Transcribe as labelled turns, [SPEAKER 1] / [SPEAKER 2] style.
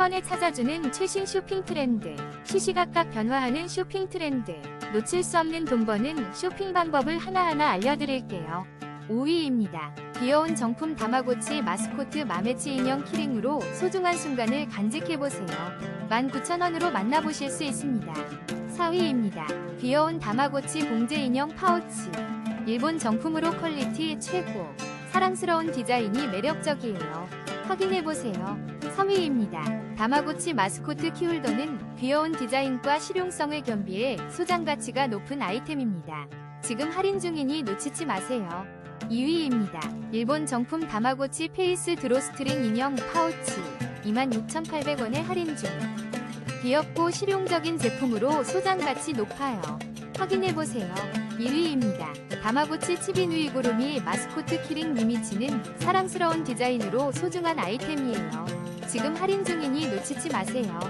[SPEAKER 1] 번에 찾아주는 최신 쇼핑 트렌드. 시시각각 변화하는 쇼핑 트렌드. 놓칠 수 없는 돈 버는 쇼핑 방법을 하나하나 알려드릴게요. 5위입니다. 귀여운 정품 다마고치 마스코트 마메치 인형 키링으로 소중한 순간을 간직해보세요. 19,000원으로 만나보실 수 있습니다. 4위입니다. 귀여운 다마고치 봉제 인형 파우치. 일본 정품으로 퀄리티 최고. 사랑스러운 디자인이 매력적이에요. 확인해보세요. 3위입니다. 다마고치 마스코트 키홀더는 귀여운 디자인과 실용성을 겸비해 소장 가치가 높은 아이템입니다. 지금 할인 중이니 놓치지 마세요. 2위입니다. 일본 정품 다마고치 페이스 드로스트링 인형 파우치 26,800원에 할인 중. 귀엽고 실용적인 제품으로 소장 가치 높아요. 확인해보세요. 1위입니다. 다마고치 치비누이구루미 마스코트 키링 미미치는 사랑스러운 디자인으로 소중한 아이템이에요. 지금 할인 중이니 놓치지 마세요.